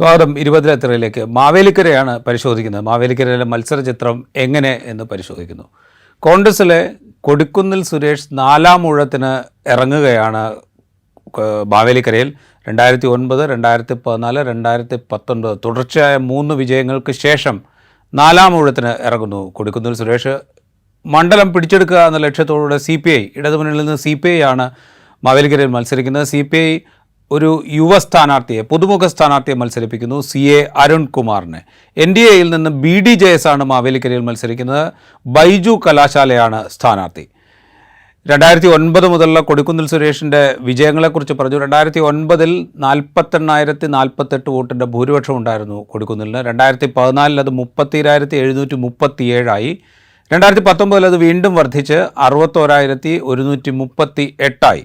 സ്വാഗതം. ഇരുപതിലെത്രയിലേക്ക് മാവേലിക്കരയാണ് പരിശോധിക്കുന്നത്. മാവേലിക്കരയിലെ മത്സര ചിത്രം എങ്ങനെ എന്ന് പരിശോധിക്കുന്നു. കോൺഗ്രസിലെ കൊടിക്കുന്നിൽ സുരേഷ് നാലാം ഊഴത്തിന് ഇറങ്ങുകയാണ് മാവേലിക്കരയിൽ. രണ്ടായിരത്തി ഒൻപത് രണ്ടായിരത്തി പതിനാല് രണ്ടായിരത്തി പത്തൊൻപത് തുടർച്ചയായ മൂന്ന് വിജയങ്ങൾക്ക് ശേഷം നാലാം ഊഴത്തിന് ഇറങ്ങുന്നു കൊടിക്കുന്നിൽ സുരേഷ്. മണ്ഡലം പിടിച്ചെടുക്കുക എന്ന ലക്ഷ്യത്തോടുകൂടെ സി പി ഐ ഇടതുമുന്നണിയിൽ നിന്ന് സി പി ഐ ആണ് മാവേലിക്കരയിൽ മത്സരിക്കുന്നത്. സി പി ഐ ഒരു യുവ സ്ഥാനാർത്ഥിയെ പുതുമുഖ സ്ഥാനാർത്ഥിയെ മത്സരിപ്പിക്കുന്നു സി എ അരുൺകുമാറിനെ. എൻ ഡി എയിൽ നിന്ന് ബി ഡി ജെ എസ് ആണ് മാവേലിക്കരയിൽ മത്സരിക്കുന്നത്. ബൈജു കലാശാലയാണ് സ്ഥാനാർത്ഥി. രണ്ടായിരത്തി ഒൻപത് മുതലുള്ള കൊടിക്കുന്നിൽ സുരേഷിന്റെ വിജയങ്ങളെക്കുറിച്ച് പറഞ്ഞു. രണ്ടായിരത്തി ഒൻപതിൽ നാൽപ്പത്തെണ്ണായിരത്തി നാൽപ്പത്തെട്ട് വോട്ടിന്റെ ഭൂരിപക്ഷം ഉണ്ടായിരുന്നു കൊടിക്കുന്നിലിന്. രണ്ടായിരത്തി പതിനാലിൽ അത് മുപ്പത്തിരായിരത്തി എഴുന്നൂറ്റി മുപ്പത്തി ഏഴായി രണ്ടായിരത്തി പത്തൊമ്പതിൽ അത് വീണ്ടും വർദ്ധിച്ച് അറുപത്തോരായിരത്തി ഒരുന്നൂറ്റി മുപ്പത്തി എട്ടായി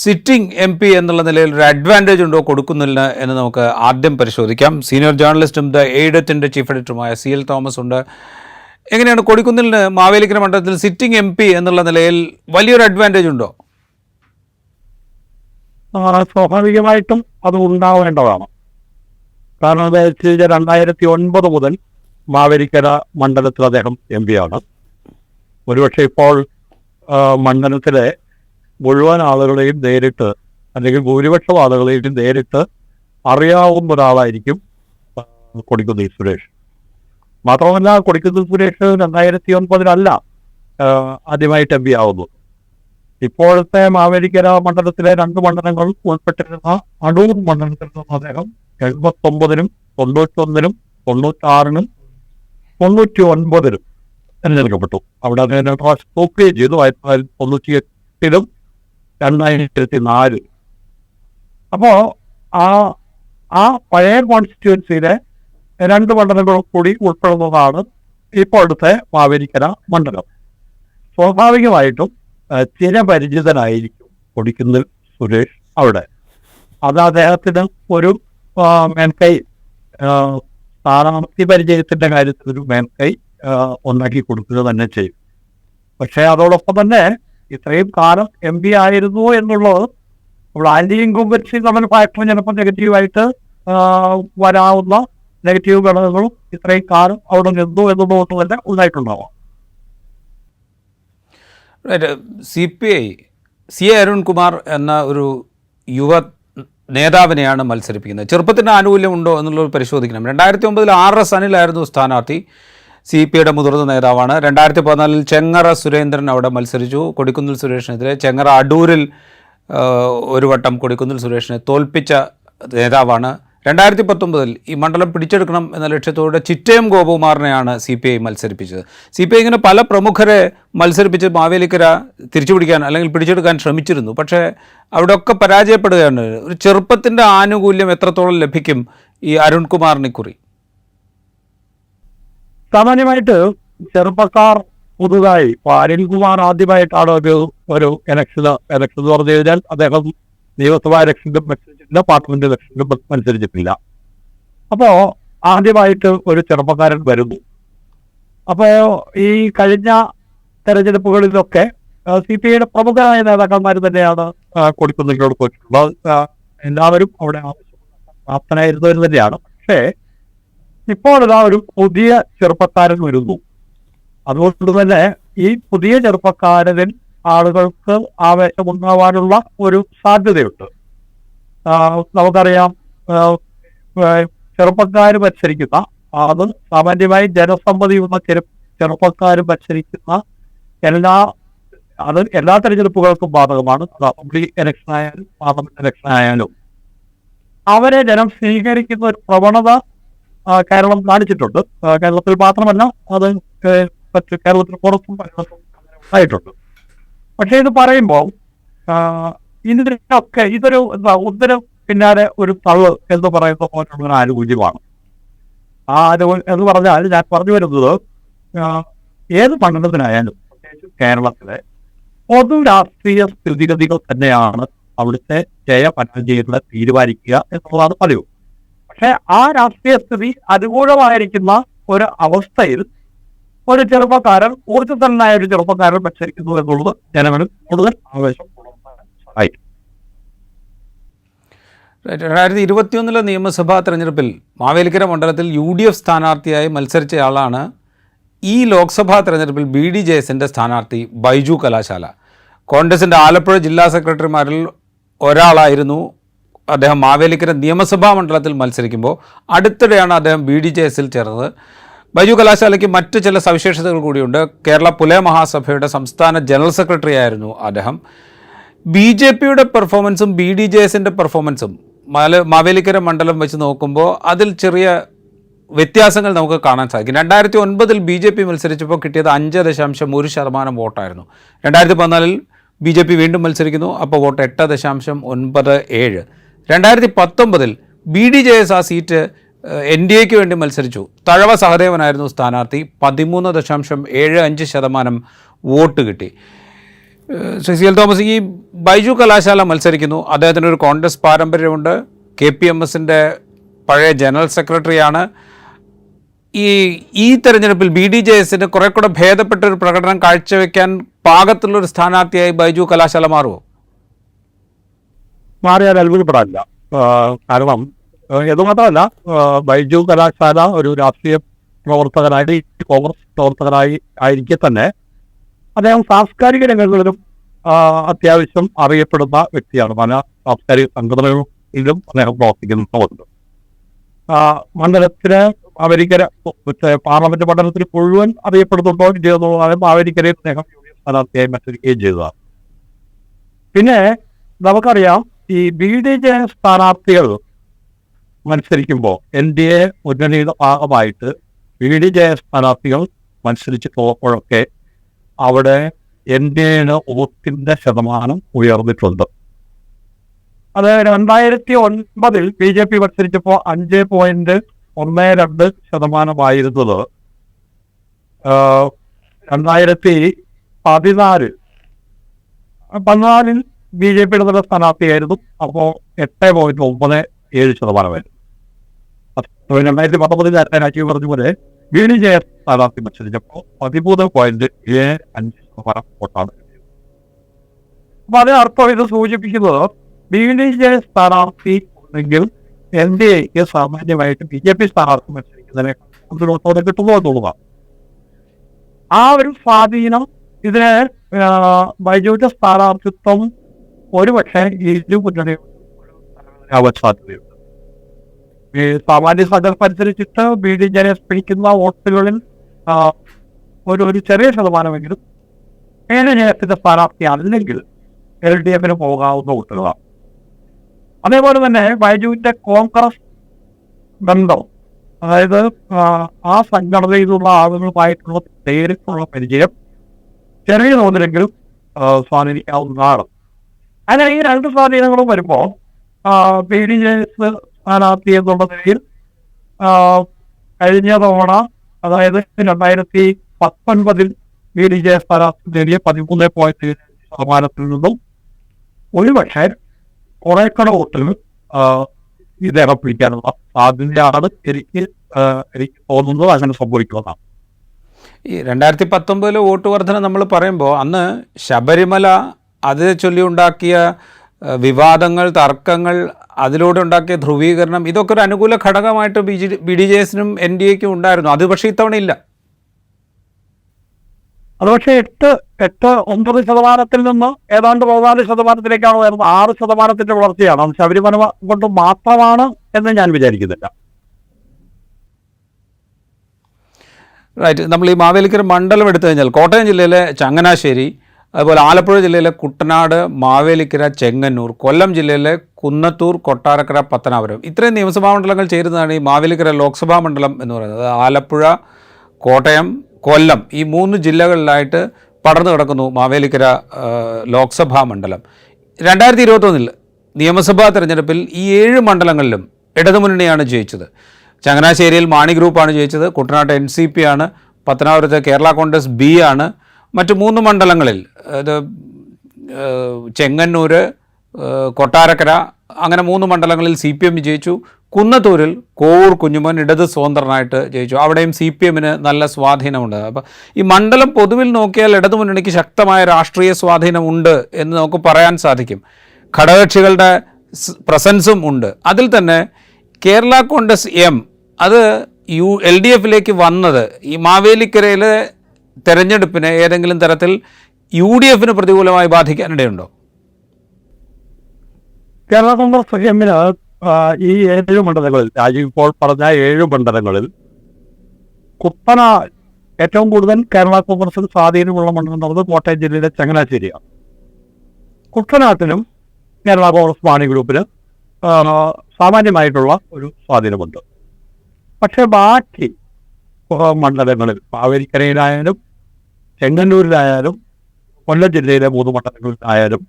സിറ്റിംഗ് എം പി എന്നുള്ള നിലയിൽ ഒരു അഡ്വാന്റേജ് ഉണ്ടോ കൊടുക്കുന്നില്ല എന്ന് നമുക്ക് ആദ്യം പരിശോധിക്കാം. സീനിയർ ജേർണലിസ്റ്റും ദ എയ്ഡത്തിന്റെ ചീഫ് എഡിറ്ററുമായ സി എൽ തോമസ് ഉണ്ട്. എങ്ങനെയാണ് കൊടിക്കുന്നിലിന് മാവേലിക്കര മണ്ഡലത്തിൽ സിറ്റിംഗ് എം പി എന്നുള്ള നിലയിൽ വലിയൊരു അഡ്വാന്റേജ് ഉണ്ടോ? സ്വാഭാവികമായിട്ടും അത് ഉണ്ടാവേണ്ടതാണ്. കാരണം രണ്ടായിരത്തി ഒൻപത് മുതൽ മാവേലിക്കര മണ്ഡലത്തിൽ അദ്ദേഹം എം പി ആണ്. ഒരുപക്ഷെ ഇപ്പോൾ മണ്ഡലത്തിലെ മുഴുവൻ ആളുകളെയും നേരിട്ട് അല്ലെങ്കിൽ ഭൂരിപക്ഷം ആളുകളെയും നേരിട്ട് അറിയാവുന്ന ഒരാളായിരിക്കും കൊടിക്കുന്നിൽ സുരേഷ്. മാത്രമല്ല കൊടിക്കുന്നിൽ സുരേഷ് രണ്ടായിരത്തി ഒൻപതിലല്ല ആ, ആദ്യമായിട്ട് എം പി ആവുന്നു ഇപ്പോഴത്തെ മാവേലിക്കര മണ്ഡലത്തിലെ രണ്ട് മണ്ഡലങ്ങൾ ഉൾപ്പെട്ടിരുന്ന അടൂർ മണ്ഡലത്തിൽ നിന്ന് അദ്ദേഹം എഴുപത്തൊമ്പതിനും തൊണ്ണൂറ്റൊന്നിനും തൊണ്ണൂറ്റാറിനും തൊണ്ണൂറ്റി ഒൻപതിനും തിരഞ്ഞെടുക്കപ്പെട്ടു. അവിടെ അദ്ദേഹം രണ്ട് ചെയ്തു. ആയിരത്തി തൊള്ളായിരത്തി തൊണ്ണൂറ്റി എട്ടിലും രണ്ടായിരത്തി നാല് അപ്പോ ആ ആ പഴയ കോൺസ്റ്റിറ്റ്യുവൻസിയിലെ രണ്ട് മണ്ഡലങ്ങളും കൂടി ഉൾപ്പെടുന്നതാണ് ഇപ്പോഴത്തെ മാവേലിക്കര മണ്ഡലം. സ്വാഭാവികമായിട്ടും ചിരപരിചിതനായിരിക്കും കൊടിക്കുന്നിൽ സുരേഷ് അവിടെ. അത് അദ്ദേഹത്തിന് ഒരു മേൽക്കൈ സ്ഥാനാർത്ഥി പരിചയത്തിന്റെ കാര്യത്തിൽ ഒരു മേൽക്കൈ ഉണ്ടാക്കി കൊടുക്കുക തന്നെ ചെയ്യും. പക്ഷേ അതോടൊപ്പം തന്നെ ഇത്രയും കാലം എം പി ആയിരുന്നു എന്നുള്ളത് നമ്മൾ ആന്റി ഇൻകോമ്പൻസി നമ്മൾ ഫാക്ടർ ചിലപ്പോൾ നെഗറ്റീവായിട്ട് വരാവുന്ന നെഗറ്റീവ് ഘടകങ്ങളും ഇത്രയും കാലം അവിടെ നിന്നു എന്നുള്ളത് തന്നെ ഉണ്ടായിട്ടുണ്ടാവാം C P I C A Arunkumar എന്ന ഒരു യുവ നേതാവിനെയാണ് മത്സരിപ്പിക്കുന്നത്. ചെറുപ്പത്തിന്റെ ആനുകൂല്യം ഉണ്ടോ എന്നുള്ളത് പരിശോധിക്കണം. രണ്ടായിരത്തി ഒമ്പതിൽ ആർ എസ് അനിലായിരുന്നു സ്ഥാനാർത്ഥി. സി പി ഐയുടെ മുതിർന്ന നേതാവാണ്. രണ്ടായിരത്തി പതിനാലിൽ ചെങ്ങറ സുരേന്ദ്രൻ അവിടെ മത്സരിച്ചു. കൊടിക്കുന്നിൽ സുരേഷിനെതിരെ ചെങ്ങറ അടൂരിൽ ഒരു വട്ടം കൊടിക്കുന്നിൽ സുരേഷിനെ തോൽപ്പിച്ച നേതാവാണ്. രണ്ടായിരത്തി പത്തൊമ്പതിൽ ഈ മണ്ഡലം പിടിച്ചെടുക്കണം എന്ന ലക്ഷ്യത്തോടെ ചിറ്റയം ഗോപകുമാറിനെയാണ് സി പി ഐ മത്സരിപ്പിച്ചത്. സി പി ഐ ഇങ്ങനെ പല പ്രമുഖരെ മത്സരിപ്പിച്ച് മാവേലിക്കര തിരിച്ചുപിടിക്കാൻ അല്ലെങ്കിൽ പിടിച്ചെടുക്കാൻ ശ്രമിച്ചിരുന്നു. പക്ഷേ അവിടെയൊക്കെ പരാജയപ്പെടുകയാണ്. ഒരു ചെറുപ്പത്തിന്റെ ആനുകൂല്യം എത്രത്തോളം ലഭിക്കും? ഈ അരുൺകുമാറിനെ കുറി. സാമാന്യമായിട്ട് ചെറുപ്പക്കാർ പുതുതായി ഇപ്പൊ അനിൽകുമാർ ആദ്യമായിട്ടാണ് ഒരു ഒരു എലക്ഷൻ ഇലക്ഷൻ എന്ന് പറഞ്ഞു കഴിഞ്ഞാൽ അദ്ദേഹം നിയമസഭാ ഇലക്ഷനിലും മത്സരിച്ചിട്ടില്ല പാർലമെന്റ് ഇലക്ഷനിലും മത്സരിച്ചിട്ടില്ല. അപ്പോ ആദ്യമായിട്ട് ഒരു ചെറുപ്പക്കാരൻ വരുന്നു. അപ്പോ ഈ കഴിഞ്ഞ തെരഞ്ഞെടുപ്പുകളിലൊക്കെ സി പി ഐയുടെ പ്രമുഖരായ നേതാക്കന്മാർ തന്നെയാണ് കൊടുക്കുന്നതിനോട് പോയിട്ടുള്ളത്. എല്ലാവരും അവിടെ പ്രാപ്തനായിരുന്നവർ തന്നെയാണ്. പക്ഷേ ഇപ്പോൾ ഇതാ ഒരു പുതിയ ചെറുപ്പക്കാരൻ വരുന്നു. അതുകൊണ്ട് തന്നെ ഈ പുതിയ ചെറുപ്പക്കാരനിൽ ആളുകൾക്ക് ആവേശമുണ്ടാവാനുള്ള ഒരു സാധ്യതയുണ്ട്. നമുക്കറിയാം ചെറുപ്പക്കാർ മത്സരിക്കുന്ന അത് സാമാന്യമായി ജനസമ്മതിയുള്ള ചെറു ചെറുപ്പക്കാർ മത്സരിക്കുന്ന എല്ലാ അത് എല്ലാ തെരഞ്ഞെടുപ്പുകൾക്കും ബാധകമാണ്. അസംബ്ലി ഇലക്ഷൻ ആയാലും പാർലമെന്റ് ഇലക്ഷൻ ആയാലും അവരെ ജനം സ്വീകരിക്കുന്ന ഒരു പ്രവണത കേരളം കാണിച്ചിട്ടുണ്ട്. കേരളത്തിൽ മാത്രമല്ല അത് മറ്റ് കേരളത്തിന് പുറത്തും ആയിട്ടുണ്ട്. പക്ഷേ ഇത് പറയുമ്പോൾ ഇതിനൊക്കെ ഇതൊരു എന്താ ഒന്നിന് പിന്നാലെ ഒരു തള്ള് എന്ന് പറയുന്ന പോലുള്ള ഒരു ആനുകൂല്യമാണ്. ആ ആനുകൂല്യം എന്ന് പറഞ്ഞാൽ ഞാൻ പറഞ്ഞു വരുന്നത് ഏത് മണ്ഡലത്തിനായാലും പ്രത്യേകിച്ച് കേരളത്തിലെ പൊതു രാഷ്ട്രീയ സ്ഥിതിഗതികൾ തന്നെയാണ് അവിടുത്തെ ജയ പരാജയങ്ങളെ തീരുമാനിക്കുക എന്നുള്ളതാണ് പതിവ്. പക്ഷെ ആ രാഷ്ട്രീയ സ്ഥിതി അനുകൂലമായിരിക്കുന്ന ഒരു അവസ്ഥയിൽ ഒരു ചെറുപ്പക്കാരൻ ഊർജതനായ ഒരു ചെറുപ്പക്കാരൻ മത്സരിക്കുന്നു എന്നുള്ളത് ജനങ്ങളിൽ കൂടുതൽ ആവേശം രണ്ടായിരത്തി ഇരുപത്തിയൊന്നിലെ നിയമസഭാ തെരഞ്ഞെടുപ്പിൽ മാവേലിക്കര മണ്ഡലത്തിൽ യു ഡി എഫ് സ്ഥാനാർത്ഥിയായി മത്സരിച്ചയാളാണ് ഈ ലോക്സഭാ തെരഞ്ഞെടുപ്പിൽ ബി ഡി ജെ എസിന്റെ സ്ഥാനാർത്ഥി ബൈജു കലാശാല. കോൺഗ്രസിന്റെ ആലപ്പുഴ ജില്ലാ സെക്രട്ടറിമാരിൽ ഒരാളായിരുന്നു അദ്ദേഹം മാവേലിക്കര നിയമസഭാ മണ്ഡലത്തിൽ മത്സരിക്കുമ്പോൾ അടുത്തിടെയാണ് അദ്ദേഹം ബി ഡി ജെ എസിൽ ചേർന്നത്. ബൈജു കലാശാലയ്ക്ക് മറ്റ് ചില സവിശേഷതകൾ കൂടിയുണ്ട്. കേരള പുലയ മഹാസഭയുടെ സംസ്ഥാന ജനറൽ സെക്രട്ടറി ആയിരുന്നു അദ്ദേഹം. ബി ജെ പിയുടെ പെർഫോമൻസും ബി ഡി ജെ എസിന്റെ പെർഫോമൻസും മാല മാവേലിക്കര മണ്ഡലം വെച്ച് നോക്കുമ്പോൾ അതിൽ ചെറിയ വ്യത്യാസങ്ങൾ നമുക്ക് കാണാൻ സാധിക്കും. രണ്ടായിരത്തി ഒൻപതിൽ ബി ജെ പി മത്സരിച്ചപ്പോൾ കിട്ടിയത് അഞ്ച് ദശാംശം ഒരു ശതമാനം വോട്ടായിരുന്നു. രണ്ടായിരത്തി പതിനാലിൽ ബി ജെ പി വീണ്ടും മത്സരിക്കുന്നു. അപ്പോൾ വോട്ട് എട്ട് ദശാംശം ഒൻപത് ഏഴ്. രണ്ടായിരത്തി പത്തൊമ്പതിൽ ബി ഡി ജെ എസ് ആ സീറ്റ് എൻ ഡി എക്ക് വേണ്ടി മത്സരിച്ചു. തഴവ സഹദേവനായിരുന്നു സ്ഥാനാർത്ഥി. പതിമൂന്ന് ദശാംശം ഏഴ് അഞ്ച് ശതമാനം വോട്ട് കിട്ടി. ഏഹ് ശ്രീ സി എൽ തോമസ് ഈ ബൈജു കലാശാല മത്സരിക്കുന്നു. അദ്ദേഹത്തിന് ഒരു കോൺഗ്രസ് പാരമ്പര്യമുണ്ട്. കെ പി എം എസിന്റെ പഴയ ജനറൽ സെക്രട്ടറിയാണ്. ഈ ഈ തെരഞ്ഞെടുപ്പിൽ ബി ഡി ജെ എസിന് കുറെ കൂടെ ഭേദപ്പെട്ട ഒരു പ്രകടനം കാഴ്ചവെക്കാൻ പാകത്തുള്ളൊരു സ്ഥാനാർത്ഥിയായി ബൈജു കലാശാല മാറുമോ മാറിയാൽ അത്ഭുതപ്പെടാനില്ല. കാരണം എന്തുമാത്രമല്ല മാത്രമല്ല ബൈജു കലാശാല ഒരു രാഷ്ട്രീയ പ്രവർത്തകനായി കോൺഗ്രസ് പ്രവർത്തകനായി ആയിരിക്കെ തന്നെ അദ്ദേഹം സാംസ്കാരിക രംഗങ്ങളിലും അത്യാവശ്യം അറിയപ്പെടുന്ന വ്യക്തിയാണ്. പല സാംസ്കാരിക സംഘടനകളിലും അദ്ദേഹം പ്രവർത്തിക്കുന്നുണ്ട്. മണ്ഡലത്തിന് അമേരിക്കര പാർലമെന്റ് മണ്ഡലത്തിൽ മുഴുവൻ അറിയപ്പെടുന്നുണ്ടോ? ഇല്ലയോ അമേരിക്കരെ അദ്ദേഹം യു ഡി എഫ് സ്ഥാനാർത്ഥിയായി മത്സരിക്കുകയും ചെയ്തതാണ് പിന്നെ നമുക്കറിയാം ഈ ബി ഡി ജെ സ്ഥാനാർത്ഥികൾ മത്സരിക്കുമ്പോൾ എൻ ഡി എ മുന്നണിയുടെ ഭാഗമായിട്ട് ബി ഡി ജെ സ്ഥാനാർത്ഥികൾ മത്സരിച്ച് പോകുമ്പോഴൊക്കെ അവിടെ എൻ ഡി എയുടെ ഓത്തിന്റെ ശതമാനം ഉയർന്നിട്ടുണ്ട്. അത് രണ്ടായിരത്തി ഒൻപതിൽ ബി ജെ പി മത്സരിച്ചപ്പോൾ അഞ്ച് പോയിന്റ് ഒന്ന് രണ്ട് ശതമാനമായിരുന്നത്. രണ്ടായിരത്തി പതിനാല് പതിനാലിൽ ബി ജെ പിയുടെ തന്നെ സ്ഥാനാർത്ഥിയായിരുന്നു. അപ്പോൾ എട്ട് പോയിന്റ് ഒമ്പത് ഏഴ് ശതമാനമായിരുന്നു അപ്പോൾ രണ്ടായിരത്തി പത്തൊമ്പതിൽ രാജീവ് പറഞ്ഞ പോലെ ബി ജയ സ്ഥാനാർത്ഥി മത്സരിച്ചപ്പോൾ പതിമൂന്ന് പോയിന്റ് ഏഴ് അഞ്ച് ശതമാനം വോട്ടാണ്. അപ്പൊ അപ്പൊ അതിനർത്ഥം ഇത് സൂചിപ്പിക്കുന്നത് ബി ജയ സ്ഥാനാർത്ഥി ഉണ്ടെങ്കിൽ എൻ ഡി എക്ക് സാമാന്യമായിട്ട് ബി ജെ പി സ്ഥാനാർത്ഥി മത്സരിക്കുന്നതിനെ കൂടുതൽ വോട്ടോടെ കിട്ടുന്നു എന്നുള്ളതാണ്. ആ ഒരു സ്വാധീനം ഇതിനെ വൈദ്യുത സ്ഥാനാർത്ഥിത്വം ഒരുപക്ഷെ ഇരു മുന്നണിയാവാൻ സാധ്യതയുണ്ട്. സാമാന്യ സന്ദർഭമനുസരിച്ചിട്ട് ബി ഡി ജെ പിടിക്കുന്ന വോട്ടുകളിൽ ഒരു ഒരു ചെറിയ ശതമാനമെങ്കിലും ഏഴ് സ്ഥാനാർത്ഥി അല്ലെങ്കിൽ എൽ ഡി എഫിന് പോകാവുന്ന വോട്ടുകളാണ്. അതേപോലെ തന്നെ ബൈജുവിന്റെ കോൺഗ്രസ് ബന്ധം അതായത് ആ, സംഘടനയിലുള്ള ആളുകളുമായിട്ടുള്ള നേരിട്ടുള്ള പരിചയം ചെറിയ തോതിലെങ്കിലും സ്വാധീനിക്കാവുന്നതാണ്. അങ്ങനെ ഈ രണ്ട് സ്വാധീനങ്ങളും വരുമ്പോൾ പി ഡി ജെ എസ് സ്ഥാനാർത്ഥി എന്നുള്ള നിലയിൽ കഴിഞ്ഞ തവണ അതായത് രണ്ടായിരത്തി പത്തൊൻപതിൽ പി ഡി ജെ സ്ഥാനാർത്ഥി നേടിയ പതിമൂന്ന് പോയിന്റ് ശതമാനത്തിൽ നിന്നും ഒരുപക്ഷെ കുറെ കട വോട്ടുകൾ ആ, ഇദ്ദേഹം പിടിക്കാനുള്ള സാധ്യതയാണ് എനിക്ക് എനിക്ക് തോന്നുന്നത് അങ്ങനെ സംഭവിക്കുന്നതാണ് ഈ രണ്ടായിരത്തി പത്തൊമ്പതിലെ വോട്ട് വർധന നമ്മൾ പറയുമ്പോൾ അന്ന് ശബരിമല അത് ചൊല്ലി ഉണ്ടാക്കിയ വിവാദങ്ങൾ തർക്കങ്ങൾ അതിലൂടെ ഉണ്ടാക്കിയ ധ്രുവീകരണം ഇതൊക്കെ ഒരു അനുകൂല ഘടകമായിട്ട് B J B D J എസിനും N D എക്കും ഉണ്ടായിരുന്നു. അത് പക്ഷേ ഇത്തവണ ഇല്ല. അത് പക്ഷേ എട്ട് എട്ട് ഒമ്പത് ശതമാനത്തിൽ നിന്ന് ഏതാണ്ട് പതിനാല് ശതമാനത്തിലേക്കാണ് വരുന്നത് ആറ് ശതമാനത്തിന്റെ വളർച്ചയാണ്. ശബരിമല കൊണ്ട് മാത്രമാണ് എന്ന് ഞാൻ വിചാരിക്കുന്നില്ല. റൈറ്റ്. നമ്മൾ ഈ മാവേലിക്കര മണ്ഡലം എടുത്തു കഴിഞ്ഞാൽ കോട്ടയം ജില്ലയിലെ ചങ്ങനാശ്ശേരി അതുപോലെ ആലപ്പുഴ ജില്ലയിലെ കുട്ടനാട് മാവേലിക്കര ചെങ്ങന്നൂർ കൊല്ലം ജില്ലയിലെ കുന്നത്തൂർ കൊട്ടാരക്കര പത്തനാപുരം. ഇത്രയും നിയമസഭാ മണ്ഡലങ്ങൾ ചേരുന്നതാണ് ഈ മാവേലിക്കര ലോക്സഭാ മണ്ഡലം എന്ന് പറയുന്നത്. ആലപ്പുഴ കോട്ടയം കൊല്ലം ഈ മൂന്ന് ജില്ലകളിലായിട്ട് പടർന്നു കിടക്കുന്നു മാവേലിക്കര ലോക്സഭാ മണ്ഡലം. രണ്ടായിരത്തി ഇരുപത്തൊന്നിൽ നിയമസഭാ തെരഞ്ഞെടുപ്പിൽ ഈ ഏഴ് മണ്ഡലങ്ങളിലും ഇടതുമുന്നണിയാണ് ജയിച്ചത്. ചങ്ങനാശ്ശേരിയിൽ മാണി ഗ്രൂപ്പാണ് ജയിച്ചത് കുട്ടനാട്ട് എൻ സി പി ആണ് പത്തനാപുരത്ത് കേരള കോൺഗ്രസ് ബി ആണ് മറ്റ് മൂന്ന് മണ്ഡലങ്ങളിൽ ഏഹ്, ചെങ്ങന്നൂർ കൊട്ടാരക്കര അങ്ങനെ മൂന്ന് മണ്ഡലങ്ങളിൽ സി പി എം ജയിച്ചു. കുന്നത്തൂരിൽ കോവൂർ കുഞ്ഞുമോൻ ഇടത് സ്വതന്ത്രനായിട്ട് ജയിച്ചു. അവിടെയും സി പി എമ്മിന് നല്ല സ്വാധീനമുണ്ട്. അപ്പോൾ ഈ മണ്ഡലം പൊതുവിൽ നോക്കിയാൽ ഇടതുമുന്നണിക്ക് ശക്തമായ രാഷ്ട്രീയ സ്വാധീനമുണ്ട് എന്ന് നമുക്ക് പറയാൻ സാധിക്കും. ഘടകകക്ഷികളുടെ പ്രസൻസും ഉണ്ട്. അതിൽ തന്നെ കേരള കോൺഗ്രസ് എം അത് യു എൽ ഡി എഫിലേക്ക് വന്നത് ഈ മാവേലിക്കരയിലെ തെരഞ്ഞെടുപ്പിനെ ഏതെങ്കിലും തരത്തിൽ യു ഡി എഫിന് പ്രതികൂലമായി ബാധിക്കാനിടയുണ്ടോ? കേരള കോൺഗ്രസ് എമ്മിന് ഈ ഏഴ് മണ്ഡലങ്ങളിൽ രാജീവ് ഇപ്പോൾ പറഞ്ഞ ഏഴ് മണ്ഡലങ്ങളിൽ കുത്തന ഏറ്റവും കൂടുതൽ കേരള കോൺഗ്രസിന് സ്വാധീനമുള്ള മണ്ഡലം എന്നുള്ളത് കോട്ടയം ജില്ലയിലെ ചങ്ങനാശ്ശേരിയാണ് കുട്ടനാട്ടിനും കേരള കോൺഗ്രസ് പാണി ഗ്രൂപ്പിന് സാമാന്യമായിട്ടുള്ള ഒരു സ്വാധീനമുണ്ട്. പക്ഷേ ബാക്കി മണ്ഡലങ്ങളിൽ പാവേരിക്കരയിലായാലും ചെങ്ങന്നൂരിലായാലും കൊല്ലം ജില്ലയിലെ മൂന്ന് മണ്ഡലങ്ങളിലായാലും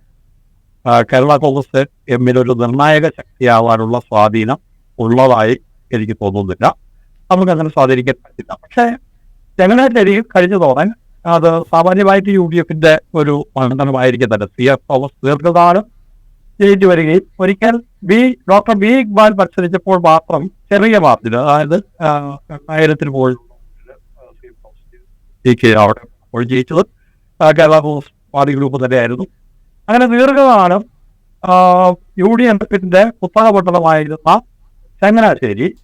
കേരള കോൺഗ്രസ് എമ്മിനൊരു നിർണായക ശക്തിയാവാനുള്ള സ്വാധീനം ഉള്ളതായി എനിക്ക് തോന്നുന്നില്ല. നമുക്ക് അങ്ങനെ സ്വാധീനിക്കാൻ പറ്റില്ല. പക്ഷേ ചങ്ങനാശ്ശേരി കഴിഞ്ഞ തോന്നാൻ അത് സാമാന്യമായിട്ട് യു ഡി എഫിന്റെ ഒരു മണ്ഡലമായിരിക്കും തന്നെ. സി എഫ് തോമസ് ദീർഘകാലം ജയിച്ചു വരികയും ഒരിക്കൽ ബി ഡോക്ടർ ബി ഇക്ബാൽ മത്സരിച്ചപ്പോൾ മാത്രം ചെറിയ മാർജിന് അതായത് ആയിരത്തിന് രണ്ടായിരത്തിന് മുകളിൽ കെ അവിടെ അപ്പോൾ ജയിച്ചത്. കേരള കോൺഗ്രസ് പാർട്ടി ഗ്രൂപ്പ് തന്നെയായിരുന്നു. അങ്ങനെ ദീർഘകാലം യു ഡി എഫിന്റെ പുസ്തക പട്ടണമായിരുന്ന ചങ്ങനാശ്ശേരി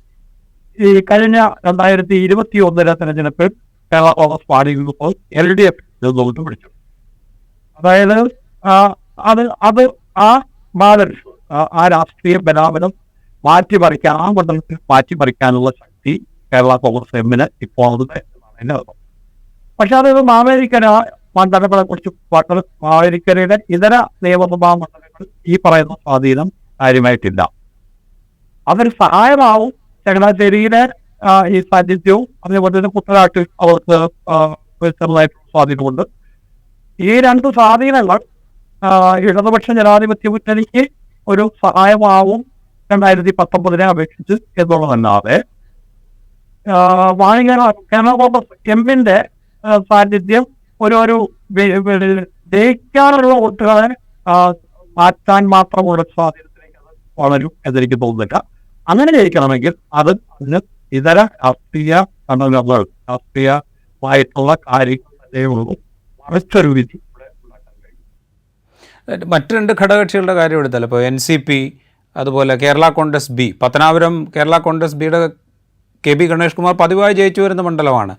ഈ കഴിഞ്ഞ രണ്ടായിരത്തി ഇരുപത്തി ഒന്നിലെ തെരഞ്ഞെടുപ്പിൽ Kerala Congress party group L D F നിന്നുകൊണ്ട് പിടിച്ചു. അതായത് അത് അത് ആ ബാലൻസ് ആ- രാഷ്ട്രീയ ബലാബലം മാറ്റിമറിക്കാൻ ആ മണ്ഡലത്തിൽ മാറ്റിമറിക്കാനുള്ള ശക്തി കേരള കോൺഗ്രസ് എമ്മിന് ഇപ്പോൾ എന്നാണ് അർത്ഥം. പക്ഷെ അത് മാവേലിക്കര മണ്ഡലങ്ങളെ കുറിച്ച് മാവേലിക്കരയുടെ ഇതര നിയമസഭാ മണ്ഡലങ്ങൾ ഈ പറയുന്ന സ്വാധീനം കാര്യമായിട്ടില്ല. അതൊരു സഹായമാവും ചങ്ങനാശ്ശേരിയിലെ ഈ സാന്നിധ്യവും അതേപോലെ തന്നെ കുട്ടനാട്ടിൽ അവർക്ക് ചെറുതായിട്ടുള്ള സ്വാധീനമുണ്ട്. ഈ രണ്ട് സ്വാധീനങ്ങൾ ഇടതുപക്ഷ ജനാധിപത്യ മുന്നണിക്ക് ഒരു സഹായമാവും രണ്ടായിരത്തി പത്തൊമ്പതിനെ അപേക്ഷിച്ച് എന്നുള്ളതല്ലാതെ വാണിജ്യ കേരള കോൺഗ്രസ് എമ്മിന്റെ സാന്നിധ്യം ഒരു ജയിക്കാനുള്ള വോട്ടുകളെ മാറ്റാൻ മാത്രമുള്ള സ്വാധീനത്തിലേക്ക് വളരും എന്നെനിക്ക് തോന്നുന്നില്ല. അങ്ങനെ ജയിക്കണമെങ്കിൽ അത് അതിന് ഇതര രാഷ്ട്രീയ ഘടകങ്ങൾ രാഷ്ട്രീയമായിട്ടുള്ള കാര്യങ്ങൾ തന്നെ മറിച്ചൊരു വിധി മറ്റ് രണ്ട് ഘടകകക്ഷികളുടെ കാര്യം എടുത്താൽ ഇപ്പോൾ എൻ സി പി അതുപോലെ കേരള കോൺഗ്രസ് ബി പത്തനാപുരം കേരള കോൺഗ്രസ് ബിയുടെ കെ ബി ഗണേഷ് കുമാർ പതിവായി ജയിച്ചു വരുന്ന മണ്ഡലമാണ്.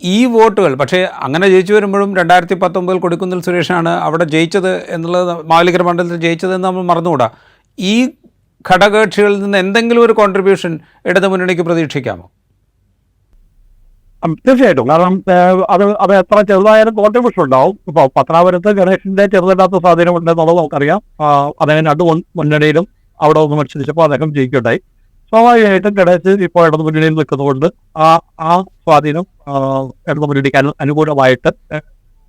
ഈ വോട്ടുകൾ പക്ഷേ അങ്ങനെ ജയിച്ചു വരുമ്പോഴും രണ്ടായിരത്തി പത്തൊമ്പതിൽ കൊടുക്കുന്നിൽ സുരേഷാണ് അവിടെ ജയിച്ചത് എന്നുള്ളത് മാവേലിക്കര മണ്ഡലത്തിൽ ജയിച്ചതെന്ന് നമ്മൾ മറന്നുകൂടാ. ഈ ഘടകകക്ഷികളിൽ നിന്ന് എന്തെങ്കിലും ഒരു കോൺട്രിബ്യൂഷൻ ഇടതു മുന്നണിക്ക് പ്രതീക്ഷിക്കാമോ? തീർച്ചയായിട്ടും. കാരണം അത് അത് എത്ര ചെറുതായാലും കോൺട്രിബ്യൂഷൻ ഉണ്ടാവും. ഇപ്പോൾ പത്തനാപുരത്ത് ഗണേഷിന്റെ ചെറുതല്ലാത്ത സ്വാധീനം ഉണ്ടെന്നുള്ളത് നമുക്കറിയാം. അദ്ദേഹം രണ്ട് മുന്നണിയിലും അവിടെ ഒന്ന് മത്സരിച്ചപ്പോൾ അദ്ദേഹം ജയിക്കുകയുണ്ടായി. സ്വാഭാവികമായിട്ടും ഗണേശ് ഇപ്പോൾ ഇടതു മുന്നണിയിൽ നിൽക്കുന്നതുകൊണ്ട് ആ ആ സ്വാധീനം ഇടതു മുന്നണിക്ക് അനു- അനുകൂലമായിട്ട്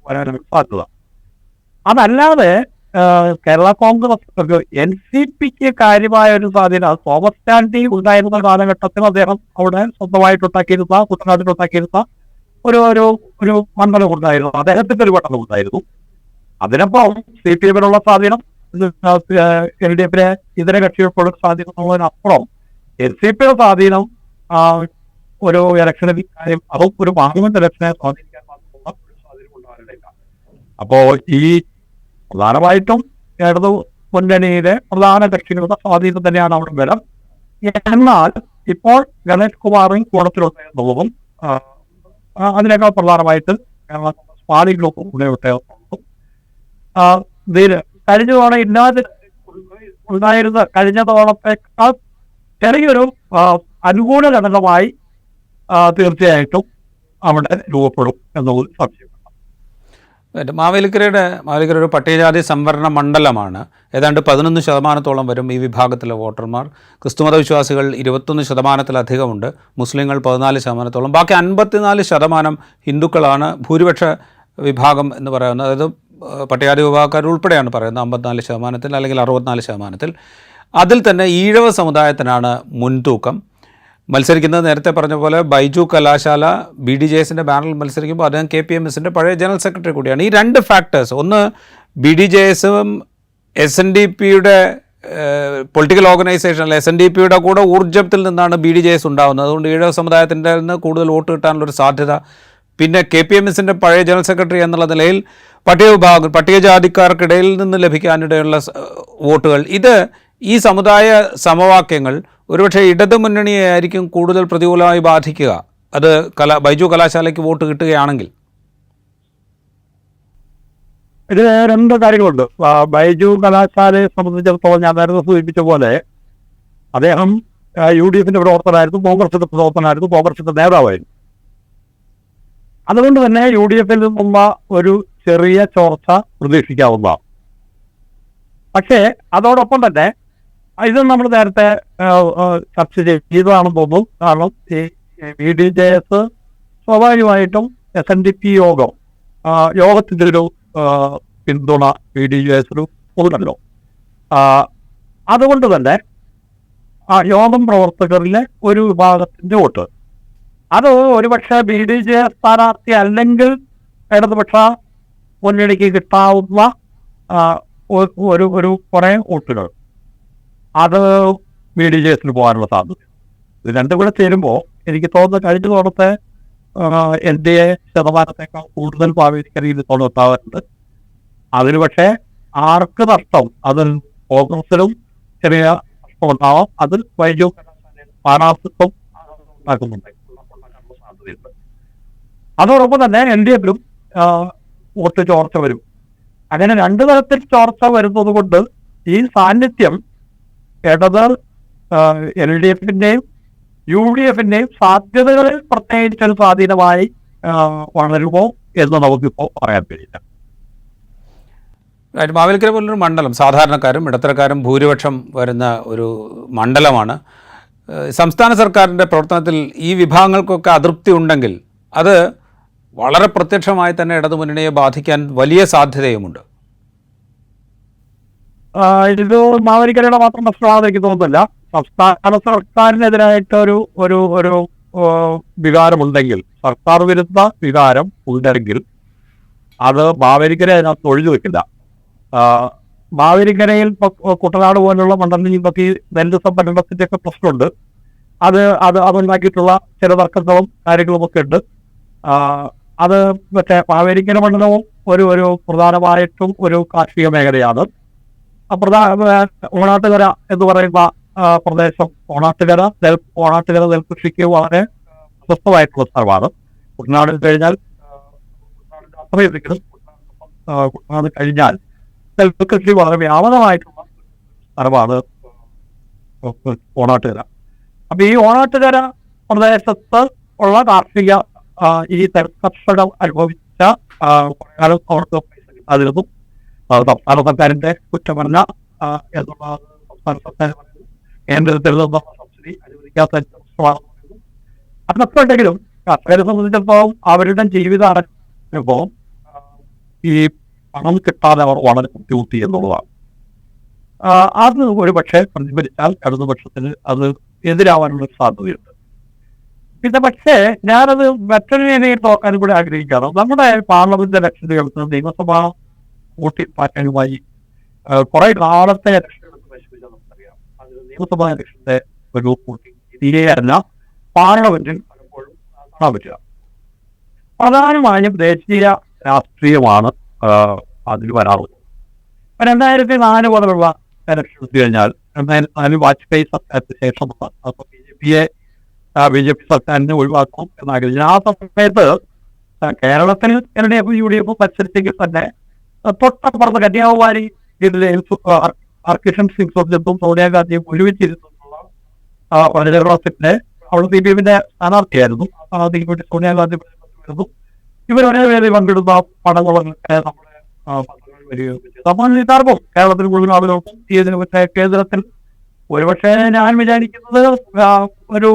വരാനാണ് സാധ്യത. അതല്ലാതെ കേരള കോൺഗ്രസ് എൻ സി പിക്ക് കാര്യമായ ഒരു സ്വാധീനം തോമസ് ചാണ്ടി ഉണ്ടായിരുന്ന കാലഘട്ടത്തിൽ അദ്ദേഹം അവിടെ സ്വന്തമായിട്ട് സ്വന്തമായിട്ടുണ്ടാക്കിയിരുന്ന കുട്ടനാട്ടിലുണ്ടാക്കിയിരുന്ന ഒരു ഒരു ഒരു മണ്ഡലം ഉണ്ടായിരുന്നു. അദ്ദേഹത്തിന്റെ ഒരു മണ്ഡലം ഉണ്ടായിരുന്നു. അതിനപ്പുറം സി പി എമ്മിനുള്ള സ്വാധീനം എൽ ഡി എഫിലെ ഇതര കക്ഷികൾക്കുള്ള സ്വാധീനം എന്നുള്ളതിനപ്പുറം എൻ സി പിയുടെ സ്വാധീനം ഒരു ഇലക്ഷനിൽ കാര്യം അതും ഒരു പാർലമെന്റ് ഇലക്ഷനെ സ്വാധീനിക്കാൻ മാത്രമുള്ള അപ്പോ ഈ പ്രധാനമായിട്ടും ഇടതു മുന്നണിയിലെ പ്രധാന കക്ഷികളുടെ സ്വാധീനം തന്നെയാണ് അവിടെ ബലം. എന്നാൽ ഇപ്പോൾ ഗണേഷ് കുമാറും കൂടത്തിലുണ്ടായിരുന്നതും അതിനേക്കാൾ പ്രധാനമായിട്ട് കേരള കോൺഗ്രസ് പാർട്ടി ഗ്രൂപ്പും ആ, കഴിഞ്ഞ തവണ ഇല്ലാതെ ഉണ്ടായിരുന്ന കഴിഞ്ഞ തവണത്തേക്കാൾ ചെറിയൊരു അനുകൂല ഘടകമായി തീർച്ചയായിട്ടും അവിടെ രൂപപ്പെടും എന്നുള്ളത് സംശയം മാവേലിക്കരയുടെ മാവേലിക്കര ഒരു പട്ടികജാതി സംവരണ മണ്ഡലമാണ്. ഏതാണ്ട് പതിനൊന്ന് ശതമാനത്തോളം വരും ഈ വിഭാഗത്തിലെ വോട്ടർമാർ. ക്രിസ്തുമത വിശ്വാസികൾ ഇരുപത്തൊന്ന് ശതമാനത്തിലധികമുണ്ട്. മുസ്ലിങ്ങൾ പതിനാല് ശതമാനത്തോളം. ബാക്കി അൻപത്തിനാല് ശതമാനം ഹിന്ദുക്കളാണ് ഭൂരിപക്ഷ വിഭാഗം എന്ന് പറയുന്നത്. അതായത് പട്ടികജാതി വിഭാഗക്കാർ ഉൾപ്പെടെയാണ് പറയുന്നത്. അമ്പത്തിനാല് ശതമാനത്തിൽ അല്ലെങ്കിൽ അറുപത്തിനാല് ശതമാനത്തിൽ. അതിൽ തന്നെ ഈഴവ സമുദായത്തിനാണ് മുൻതൂക്കം. മത്സരിക്കുന്നത് നേരത്തെ പറഞ്ഞ പോലെ Baiju Kalashala B D J എസിന്റെ ബാനറിൽ മത്സരിക്കുമ്പോൾ അദ്ദേഹം കെ പി എം എസിന്റെ പഴയ ജനറൽ സെക്രട്ടറി കൂടിയാണ്. ഈ രണ്ട് ഫാക്ടേഴ്സ് ഒന്ന് ബി ഡി ജെ എസും എസ് എൻ ഡി പിയുടെ പൊളിറ്റിക്കൽ ഓർഗനൈസേഷൻ അല്ലെ എസ് എൻ ഡി പിയുടെ കൂടെ ഊർജത്തിൽ നിന്നാണ് ബി ഡി ജെ എസ് ഉണ്ടാകുന്നത് അതുകൊണ്ട് ഈഴവ സമുദായത്തിന്റെ നിന്ന് കൂടുതൽ വോട്ട് കിട്ടാനുള്ളൊരു സാധ്യത. പിന്നെ കെ പി എം എസിന്റെ പഴയ ജനറൽ സെക്രട്ടറി എന്നുള്ള നിലയിൽ പട്ടിക വിഭാഗം പട്ടികജാതിക്കാർക്കിടയിൽ നിന്ന് ലഭിക്കാനിടയുള്ള വോട്ടുകൾ. ഇത് ഈ സമുദായ സമവാക്യങ്ങൾ ഒരുപക്ഷെ ഇടതു മുന്നണിയെ ആയിരിക്കും കൂടുതൽ പ്രതികൂലമായി ബാധിക്കുക. അത് കല ബൈജു കലാശാലയ്ക്ക് വോട്ട് കിട്ടുകയാണെങ്കിൽ. ഇത് രണ്ട് കാര്യങ്ങളുണ്ട്. ബൈജു കലാശാലയെ സംബന്ധിച്ചിടത്തോളം ഞാൻ നേരത്തെ സൂചിപ്പിച്ച പോലെ അദ്ദേഹം യു ഡി എഫിന്റെ പ്രവർത്തനായിരുന്നു കോൺഗ്രസിന്റെ പ്രവർത്തനമായിരുന്നു കോൺഗ്രസിന്റെ നേതാവായിരുന്നു. അതുകൊണ്ട് തന്നെ യു ഡി എഫിൽ നിന്നുള്ള ഒരു ചെറിയ ചോർച്ച പ്രതീക്ഷിക്കാവുന്നതാണ്. പക്ഷേ അതോടൊപ്പം തന്നെ ഇത് നമ്മൾ നേരത്തെ ചർച്ച ചെയ്തതാണെന്ന് തോന്നുന്നു. കാരണം ഈ ബി ഡി ജെ എസ് സ്വാഭാവികമായിട്ടും എസ് എൻ ഡി പി യോഗം യോഗത്തിന്റെ ഒരു പിന്തുണ ബി ഡി ജെ എസിന് ഉണ്ടല്ലോ ആ, അതുകൊണ്ട് തന്നെ ആ യോഗം പ്രവർത്തകരിലെ ഒരു വിഭാഗത്തിന്റെ വോട്ട്. അത് ഒരുപക്ഷെ ബി ഡി ജെ സ്ഥാനാർത്ഥി അല്ലെങ്കിൽ ഇടതുപക്ഷ മുന്നണിക്ക് കിട്ടാവുന്ന ഒരു ഒരു കുറേ വോട്ടുകൾ. അത് മീഡിയേഷന് പോകാനുള്ള സാധ്യത. ഇത് രണ്ടും കൂടെ ചേരുമ്പോൾ എനിക്ക് തോന്നുന്ന കഴിഞ്ഞ തോന്നത്തെ എൻ ഡി എ ശതമാനത്തേക്കാൾ കൂടുതൽ തോന്നുന്നു ഉണ്ടാവാറുണ്ട് അതിന് പക്ഷേ ആർക്ക് നഷ്ടം? അതിൽ കോൺഗ്രസിലും ചെറിയ നഷ്ടം ഉണ്ടാവാം. അതിൽ വൈദ്യു സ്ഥാനാർത്ഥിത്വം ഉണ്ടാക്കുന്നുണ്ട് അതോടൊപ്പം തന്നെ എൻ ഡി എഫിലും വോട്ട് ചോർച്ച വരും. അങ്ങനെ രണ്ടു തരത്തിൽ ചോർച്ച വരുന്നത് കൊണ്ട് ഈ സാന്നിധ്യം ഇടത് എൽ ഡി എഫിന്റെയും യു ഡി എഫിന്റെയും സാധ്യതകളിൽ പ്രത്യേകിച്ചൊരു സ്വാധീനമായി ആ, വളരുമോ എന്ന് നമുക്കിപ്പോൾ പറയാൻ കഴിയില്ല. മാവേലിക്കര പോലൊരു മണ്ഡലം സാധാരണക്കാരും ഇടത്തരക്കാരും ഭൂരിപക്ഷം വരുന്ന ഒരു മണ്ഡലമാണ്. സംസ്ഥാന സർക്കാരിന്റെ പ്രവർത്തനത്തിൽ ഈ വിഭാഗങ്ങൾക്കൊക്കെ അതൃപ്തി ഉണ്ടെങ്കിൽ അത് വളരെ പ്രത്യക്ഷമായി തന്നെ ഇടതുമുന്നണിയെ ബാധിക്കാൻ വലിയ സാധ്യതയുമുണ്ട്. ഇത് മാവേലിക്കരയുടെ മാത്രം പ്രശ്നമാണെന്ന് എനിക്ക് തോന്നുന്നില്ല. സംസ്ഥാന സർക്കാരിനെതിരായിട്ട് ഒരു ഒരു ഒരു വികാരമുണ്ടെങ്കിൽ സർക്കാർ വിരുദ്ധ വികാരം ഉണ്ടെങ്കിൽ അത് മാവേലിക്കര അതിനകത്ത് ഒഴിഞ്ഞു വെക്കില്ല മാവേലിക്കരയിൽ കുട്ടനാട് പോലുള്ള മണ്ഡലങ്ങളിലൊക്കെ ഈ നെല്ല് സംഭരണത്തിന്റെ ഒക്കെ പ്രശ്നമുണ്ട്. അത് അത് അതുണ്ടാക്കിയിട്ടുള്ള ചില തർക്കങ്ങളും കാര്യങ്ങളും ഒക്കെ ഉണ്ട് അത് മറ്റേ മാവേലിക്കര മണ്ഡലവും ഒരു ഒരു പ്രധാനമായിട്ടും ഒരു കാർഷിക മേഖലയാണ്. പ്രധാന ഓണാട്ടുകര എന്ന് പറയുന്ന പ്രദേശം. ഓണാട്ടുകര നെൽ ഓണാട്ടുകര നെൽകൃഷിക്ക് വളരെ പ്രശസ്തമായിട്ടുള്ള സ്ഥലമാണ്. കുട്ടനാട് കഴിഞ്ഞാൽ കുട്ടനാട് കഴിഞ്ഞാൽ നെൽകൃഷി വളരെ വ്യാപകമായിട്ടുള്ള സ്ഥലമാണ് ഓണാട്ടുകര. അപ്പൊ ഈ ഓണാട്ടുകര പ്രദേശത്ത് ഉള്ള കാർഷിക ഈ നെൽകർഷകർ അനുഭവിച്ച കാലം അവർക്ക് പൈസ സംസ്ഥാന സർക്കാരിന്റെ കുറ്റമല്ല എന്നുള്ള സംസ്ഥാന സർക്കാർ. കേന്ദ്രത്തിൽ നിന്നുള്ള സബ്സിഡി അനുവദിക്കാത്ത ഉണ്ടെങ്കിലും കർഷകരെ സംബന്ധിച്ചിടത്തോളം അവരുടെ ജീവിത അനുഭവം ഈ പണം കിട്ടാതെ അവർ വളരെ ബുദ്ധിമുട്ടി എന്നുള്ളതാണ്. അത് ഒരു പക്ഷേ പ്രതിഫലിച്ചാൽ ഇടതുപക്ഷത്തിന് അത് എതിരാവാനുള്ള സാധ്യതയുണ്ട്. പിന്നെ പക്ഷേ ഞാനത് മറ്റൊരു രീതിയിൽ നോക്കാനും കൂടി ആഗ്രഹിക്കാറ് നമ്മുടെ പാർലമെന്റ് ഇലക്ഷനുകൾക്ക് നിയമസഭാ വോട്ടിംഗ് മാറ്റാനുമായി കുറെ നാളത്തെ ഇലക്ഷനുകൾക്ക് നിയമസഭാ ഇലക്ഷന്റെ ഒരു വോട്ടിംഗ് രീതിയല്ല പാർലമെന്റിൽ പലപ്പോഴും കാണാൻ പറ്റുക പ്രധാനമായും ദേശീയ രാഷ്ട്രീയമാണ് അതിൽ വരാറുള്ളത്. ഇപ്പൊ രണ്ടായിരത്തി നാല് പോലുള്ള ഇലക്ഷൻ എടുത്തു കഴിഞ്ഞാൽ രണ്ടായിരത്തി നാല് വാജ്പേയി സർക്കാരിന് ശേഷം ബി ജെ പിയെ ബി ജെ പി സർക്കാരിനെ ഒഴിവാക്കും എന്നാഗ്രഹിച്ചു. ആ സമയത്ത് കേരളത്തിൽ എൽ ഡി എഫും യു ഡി എഫും മത്സരിച്ചെങ്കിൽ തന്നെ തൊട്ടപ്പുറത്ത് കന്യാകുമാരി അർക്കിഷൻ സിംഗ് സ്വന്തത്തും സോണിയാഗാന്ധിയും ഒരുമിച്ചിരുന്നുള്ള വനിതകളത്തിന്റെ അവൾ സി പി എമ്മിന്റെ സ്ഥാനാർത്ഥിയായിരുന്നു. ആ സ്ഥാനാർത്ഥിക്ക് വേണ്ടി സോണിയാഗാന്ധി വരുന്നു ഇവർ ഒരേ പേരിൽ പങ്കെടുത്ത പടങ്ങളൊക്കെ നമ്മുടെ ഇതാർക്കും കേരളത്തിൽ മറ്റേ കേന്ദ്രത്തിൽ ഒരുപക്ഷെ ഞാൻ വിചാരിക്കുന്നത് ഒരു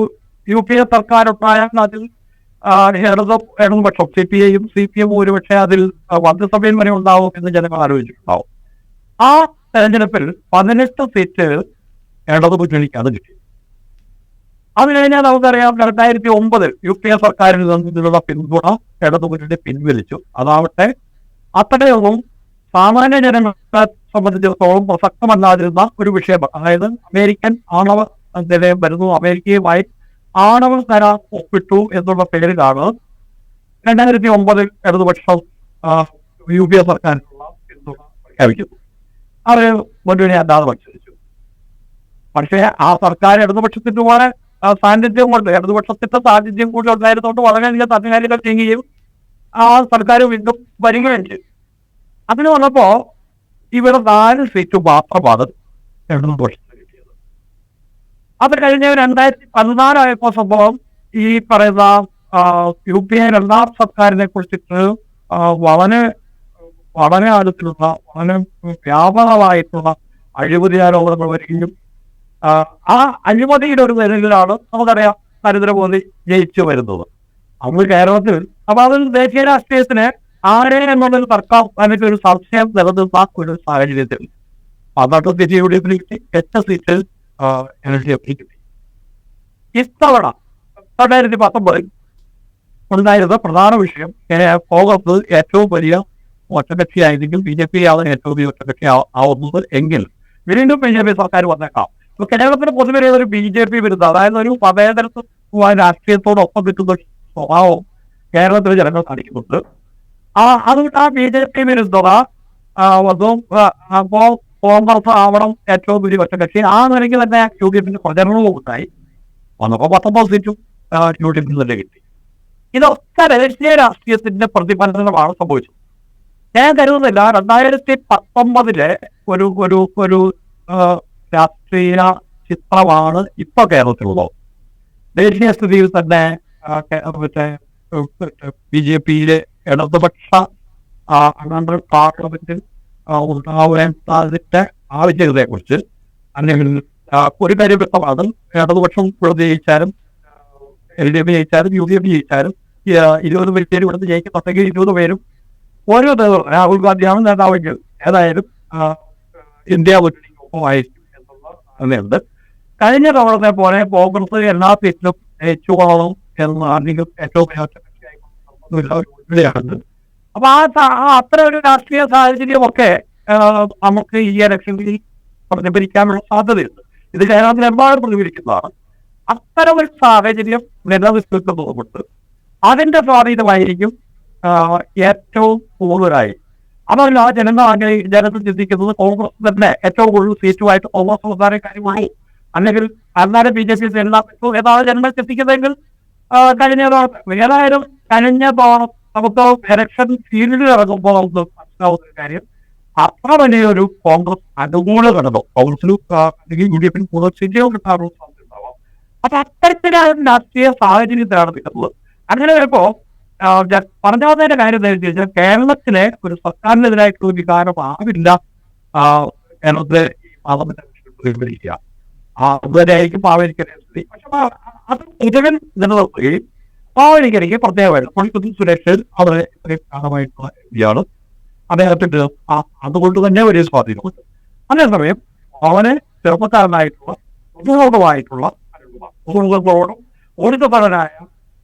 യു പി എ സർക്കാർ ഉണ്ടായാൽ അതിൽ ഇടത് ഇടതുപക്ഷം സി പി ഐയും സി പി എമ്മും ഒരുപക്ഷെ അതിൽ മന്ത്രിസഭയിൽ വരെ ഉണ്ടാവും എന്ന് ജനങ്ങൾ ആലോചിച്ചിട്ടുണ്ടാവും. ആ തെരഞ്ഞെടുപ്പിൽ പതിനെട്ട് സീറ്റ് ഇടതു മുന്നണിക്കാണ് കിട്ടി. അത് കഴിഞ്ഞാൽ നമുക്കറിയാം രണ്ടായിരത്തി ഒമ്പതിൽ യു പി എ സർക്കാരിൽ നിന്നുള്ള പിന്തുണ ഇടതു മുന്നണി പിൻവലിച്ചു. അതാവട്ടെ അത്രയൊന്നും സാമാന്യ ജനങ്ങളെ സംബന്ധിച്ചിടത്തോളം പ്രസക്തമല്ലാതിരുന്ന ഒരു വിഷയമാണ് അതായത് അമേരിക്കൻ ആണവ നിലയം വരുന്നു. അമേരിക്കയുമായി ആണവ കരാർ ഒപ്പിട്ടു എന്നുള്ള പേരിലാണ് രണ്ടായിരത്തി ഒമ്പതിൽ ഇടതുപക്ഷം യു പി എ സർക്കാരിനുള്ള പിന്തുണ പ്രഖ്യാപിക്കുന്നു അത് മുന്നണി മത്സരിച്ചു. പക്ഷേ ആ സർക്കാർ ഇടതുപക്ഷത്തിന്റെ പോലെ സാന്നിധ്യം കൊണ്ട് ഇടതുപക്ഷത്തിന്റെ സാന്നിധ്യം കൂടി ഉണ്ടായിരുന്നതുകൊണ്ട് വളരെയധികം തന്നുകാര്യങ്ങൾ ചെയ്യുകയും ആ സർക്കാർ വീണ്ടും വരികയും ചെയ്തു. അതിന് വന്നപ്പോ ഇവിടെ നാല് സീറ്റ് മാത്രമാണ് ഇടതുപക്ഷം അത് കഴിഞ്ഞ രണ്ടായിരത്തി പതിനാലായപ്പോ സംഭവം ഈ പറയുന്ന യു പി എ രണ്ടാം സർക്കാരിനെ കുറിച്ചിട്ട് വളരെ വളരെ ആഴത്തിലുള്ള വളരെ വ്യാപകമായിട്ടുള്ള അഴിമതി ആരോപണങ്ങൾ വരികയും ആ, അഴിമതിയുടെ ഒരു നിലയിലാണ് നമുക്കറിയാം നരേന്ദ്രമോദി ജയിച്ചു വരുന്നത്. അന്ന് കേരളത്തിൽ അപ്പൊ അതിൽ ദേശീയ രാഷ്ട്രീയത്തിന് ആരെ എന്നുള്ളൊരു സർക്കാർ അല്ലെങ്കിൽ ഒരു സംശയം നിലനിർത്താൻ ഒരു സാഹചര്യത്തിൽ പന്ത്രണ്ട് സീറ്റ് യു ഡി കിട്ടി. എട്ട് സീറ്റ് എഫിന് കിട്ടി ഇത്തവണ രണ്ടായിരത്തി പത്തൊമ്പതിൽ ഉണ്ടായിരുന്ന പ്രധാന വിഷയം കോൺഗ്രസ് ഏറ്റവും വലിയ ഒറ്റകക്ഷിയായിരുന്നെങ്കിൽ ബി ജെ പി ആവുന്ന ഏറ്റവും വലിയ ഒറ്റകക്ഷി ആവുന്നത് എങ്കിൽ വീണ്ടും ബി ജെ പി സർക്കാർ വന്നേക്കാം. ഇപ്പൊ കേരളത്തിന് പൊതുവെ ഒരു ബി ജെ പി വിരുദ്ധ അതായത് ഒരു മതേതരത്വ രാഷ്ട്രീയത്തോടൊപ്പം കിട്ടുന്ന സ്വഭാവം കേരളത്തിലെ ജനങ്ങൾ കാണിക്കുന്നുണ്ട്. ആ അതുകൊണ്ട് ആ ബി ജെ പി വിരുദ്ധത അപ്പോ കോൺഗ്രസ് ആവണം ഏറ്റവും വലിയ ഒറ്റകക്ഷി ആ നിലയ്ക്ക് തന്നെ യു ഡി എഫിന്റെ പ്രചരണവും ഉണ്ടായി വന്നപ്പോ പത്തൊമ്പത് സീറ്റും യു ഡി എഫിന് തന്നെ കിട്ടി. ഇതൊക്കെ ദേശീയ രാഷ്ട്രീയത്തിന്റെ പ്രതിഫലനമാണ് സംഭവിച്ചത്. ഞാൻ കരുതുന്നില്ല രണ്ടായിരത്തി പത്തൊമ്പതിലെ ഒരു ഒരു ഒരു രാഷ്ട്രീയ ചിത്രമാണ് ഇപ്പൊ കേരളത്തിലുള്ളത്. ദേശീയ സ്ഥിതിയിൽ തന്നെ മറ്റേ ബി ജെ പിയിലെ ഇടതുപക്ഷ പാർലമെന്റിൽ ഉണ്ടാവാൻ സാധിച്ച ആവശ്യകതയെ കുറിച്ച് അല്ലെങ്കിൽ ഒരു കാര്യം വ്യക്തമാണ്. ഇടതുപക്ഷം ഇവിടെ ജയിച്ചാലും എൽ ഡി എഫ് ജയിച്ചാലും യു ഡി എഫ് ജയിച്ചാലും ഇരുപത് പേര് ഇവിടുന്ന് ജയിക്കുന്നുണ്ടെങ്കിൽ ഇരുപത് പേരും ഓരോ രാഹുൽ ഗാന്ധിയാണ് നേതാവെങ്കിൽ ഏതായാലും ഇന്ത്യ മുന്നണിക്കൊപ്പമായിരിക്കും കഴിഞ്ഞ തവണത്തെ പോലെ കോൺഗ്രസ് എല്ലാ സീറ്റിലും ജയിച്ചുകൊള്ളണം എന്ന് അല്ലെങ്കിൽ ഏറ്റവും മികച്ച അപ്പൊ ആ അത്ര ഒരു രാഷ്ട്രീയ സാഹചര്യമൊക്കെ നമുക്ക് ഈ ഇലക്ഷനിൽ പ്രതിഫലിക്കാനുള്ള സാധ്യതയുണ്ട്. ഇത് കേരളത്തിലെമ്പാടും പ്രതിഫലിക്കുന്നതാണ്. അത്തരം ഒരു സാഹചര്യം നിലനിൽക്കുന്നതുകൊണ്ട് അതിന്റെ സ്വാധീനമായിരിക്കും ആ, ഏറ്റവും കൂടുതലായി. അതല്ല ജനങ്ങൾ അങ്ങനെ ജനത്തിൽ ചിന്തിക്കുന്നത് കോൺഗ്രസ് തന്നെ ഏറ്റവും കൂടുതൽ സീറ്റുമായിട്ട് കോൺഗ്രസ് പ്രധാന കാര്യമായി അല്ലെങ്കിൽ അന്നേരം ബി ജെ പി എല്ലാ ഏതാണ് ജനങ്ങൾ ചിന്തിക്കുന്നതെങ്കിൽ ആ, കഴിഞ്ഞ ഏതായാലും കഴിഞ്ഞ തവണ നമുക്ക് ഇലക്ഷൻ ഫീൽഡിൽ ഇറങ്ങുമ്പോൾ നമുക്ക് മനസ്സിലാവുന്ന ഒരു കാര്യം അത്ര വലിയ ഒരു കോൺഗ്രസ് അനുകൂല ഘടകം കൗൺസിലും അല്ലെങ്കിൽ യു ഡി എഫിന് കൂടുതൽ സീറ്റുകൾ കിട്ടാനുള്ള അപ്പൊ അത്തരത്തിലായ രാഷ്ട്രീയ സാഹചര്യത്തിലാണ് നിൽക്കുന്നത് അങ്ങനെ വരുമ്പോ ആ, ഞാൻ പറഞ്ഞ കാര്യം എന്താ വെച്ചാൽ കേരളത്തിലെ ഒരു സർക്കാരിനെതിരായിട്ടുള്ള വികാരം ആവില്ല കേരളത്തിലെ ഈ പാർലമെന്റ് ഇലക്ഷൻ അതുവരെ ആ അതുവരെയായിരിക്കും പാവനിക്കരെ സ്ഥിതി പക്ഷെ അത് പൊതുവൻ നിലനിർത്തുകയും പാവനിക്കരയ്ക്ക് പ്രത്യേകമായിട്ട് പൊളിക്കുന്നിൽ സുരേഷ് വളരെ ഇത്രയും കാലമായിട്ടുള്ള വ്യക്തിയാണ്. അദ്ദേഹത്തിന്റെ ആ അതുകൊണ്ട് തന്നെ വലിയ സ്വാധീനമുണ്ട് അതേസമയം അവനെ ചെറുപ്പക്കാരനായിട്ടുള്ള ഉപയോഗമായിട്ടുള്ള ഉപയോഗങ്ങളോടും ഊർജപരനായ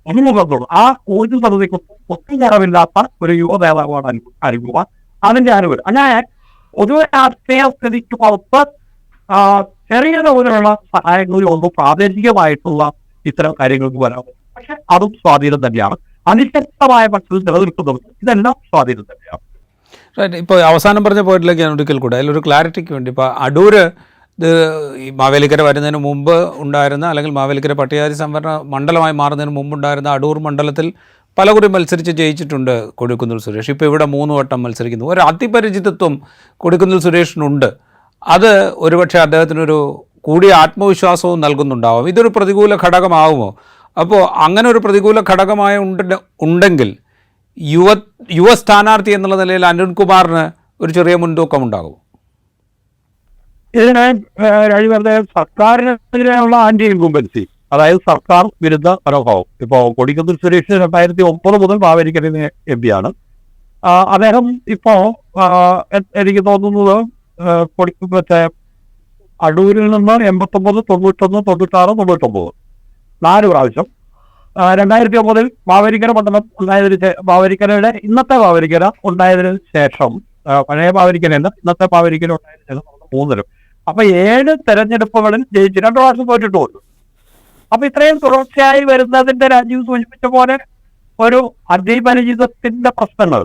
അനുമുഖത്തോടും ആ ഊർജപരതയ്ക്ക് ഒട്ടും കുറവില്ലാത്ത ഒരു യുവ നേതാവാണ് അനു അനുഭവ. അതിന്റെ അനുഭവം അങ്ങനെ പൊതുവെ രാഷ്ട്രീയ സ്ഥിതിക്ക് പുറത്ത് ചെറിയ തോതിലുള്ള സഹായങ്ങളിൽ ഒന്നും പ്രാദേശികമായിട്ടുള്ള ഇത്തരം കാര്യങ്ങൾക്ക് വരാം പക്ഷെ അതും സ്വാധീനം തന്നെയാണ്. അനിശ്ചിതമായ പക്ഷത്തിൽ നിലനിൽക്കുന്നത് ഇതെല്ലാം സ്വാധീനം തന്നെയാണ്. ഇപ്പോൾ അവസാനം പറഞ്ഞ പോയിന്റിലേക്ക് ഞാൻ ഒരിക്കൽ കൂടെ. അതിലൊരു ക്ലാരിറ്റിക്ക് വേണ്ടി. ഇപ്പോൾ അടൂര് ഇത് ഈ മാവേലിക്കര വരുന്നതിന് മുമ്പ് ഉണ്ടായിരുന്ന അല്ലെങ്കിൽ മാവേലിക്കര പട്ടികജാതി സംവരണ മണ്ഡലമായി മാറുന്നതിന് മുമ്പുണ്ടായിരുന്ന അടൂർ മണ്ഡലത്തിൽ പലകുറി മത്സരിച്ച് ജയിച്ചിട്ടുണ്ട് കൊടിക്കുന്നിൽ സുരേഷ്. ഇപ്പോൾ ഇവിടെ മൂന്ന് വട്ടം മത്സരിക്കുന്നു. ഒരു അതിപരിചിതത്വം കൊടിക്കുന്നിൽ സുരേഷിനുണ്ട്. അത് ഒരുപക്ഷെ അദ്ദേഹത്തിനൊരു കൂടിയ ആത്മവിശ്വാസവും നൽകുന്നുണ്ടാവും. ഇതൊരു പ്രതികൂല ഘടകമാകുമോ അപ്പോൾ അങ്ങനെ ഒരു പ്രതികൂല ഘടകമായ ഉണ്ട് ഉണ്ടെങ്കിൽ യുവ യുവ സ്ഥാനാർത്ഥി എന്നുള്ള നിലയിൽ അരുൺകുമാറിന് ഒരു ചെറിയ മുൻതൂക്കം ഉണ്ടാകും. ഇതിനെ രാജി പറഞ്ഞ സർക്കാരിനെതിരെയുള്ള ആന്റി ഇൻകുംബൻസി അതായത് സർക്കാർ വിരുദ്ധ മനോഭാവം. ഇപ്പോൾ കൊടിക്കുന്നിൽ സുരേഷ് രണ്ടായിരത്തി ഒമ്പത് മുതൽ മാവേലിക്കരയിലെ എം പി ആണ്. അദ്ദേഹം ഇപ്പോ ആ, എ- എനിക്ക് തോന്നുന്നത് കൊടി മറ്റേ അടൂരിൽ നിന്ന് എൺപത്തൊമ്പത് തൊണ്ണൂറ്റൊന്ന് തൊണ്ണൂറ്റാറ് തൊണ്ണൂറ്റൊമ്പത്. നാല് പ്രാവശ്യം. രണ്ടായിരത്തി ഒമ്പതിൽ ബാവരിക്കര മണ്ഡലം ഉണ്ടായതിന് ബാവരിക്കരയുടെ ഇന്നത്തെ ബാവരിക്കര ഉണ്ടായതിനു ശേഷം പഴയ മാവേലിക്കരയല്ല ഇന്നത്തെ ബാവരിക്കര ഉണ്ടായതിനു ശേഷം മൂന്നിലും. അപ്പൊ ഏഴ് തെരഞ്ഞെടുപ്പുകളിൽ ജയിച്ചു. രണ്ടു പ്രാവശ്യം തോറ്റിട്ടുള്ളൂ അപ്പൊ ഇത്രയും തുടർച്ചയായി വരുന്നതിന്റെ രാജീവ് സൂചിപ്പിച്ച പോലെ ഒരു അതിപരിചിതത്തിന്റെ പ്രശ്നങ്ങൾ.